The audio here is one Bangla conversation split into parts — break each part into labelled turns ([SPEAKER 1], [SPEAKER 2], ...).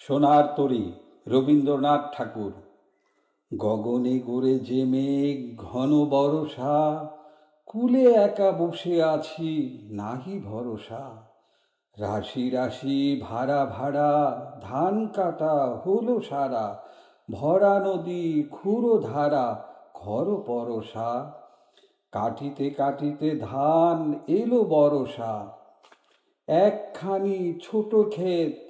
[SPEAKER 1] সোনার তরী রবীন্দ্রনাথ ঠাকুর। গগনে গড়ে যে মেঘ, ঘন বরষা, কুলে একা বসে আছি, নাহি ভরসা। রাশি রাশি ভাড়া ভাড়া, ধান কাটা হলো সারা, ভরা নদী খুঁড়ো ধারা, ঘর পরশা কাটিতে কাটিতে ধান এলো বরষা একখানি ছোট ক্ষেত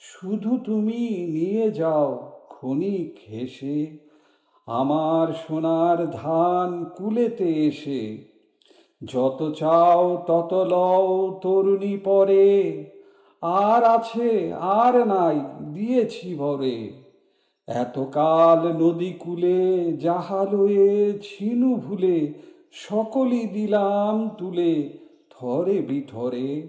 [SPEAKER 1] শুধু তুমি নিয়ে যাও ক্ষণিক হেসে আমার সোনার ধান কুলেতে এসে। যত চাও তত লও তরুণী পরে, আর আছে আর নাই দিয়েছি ভরে। এতকাল নদী কূলে যাহা লয়ে ছিনু ভুলে, সকলই দিলাম তুলে, থরে বিথরে।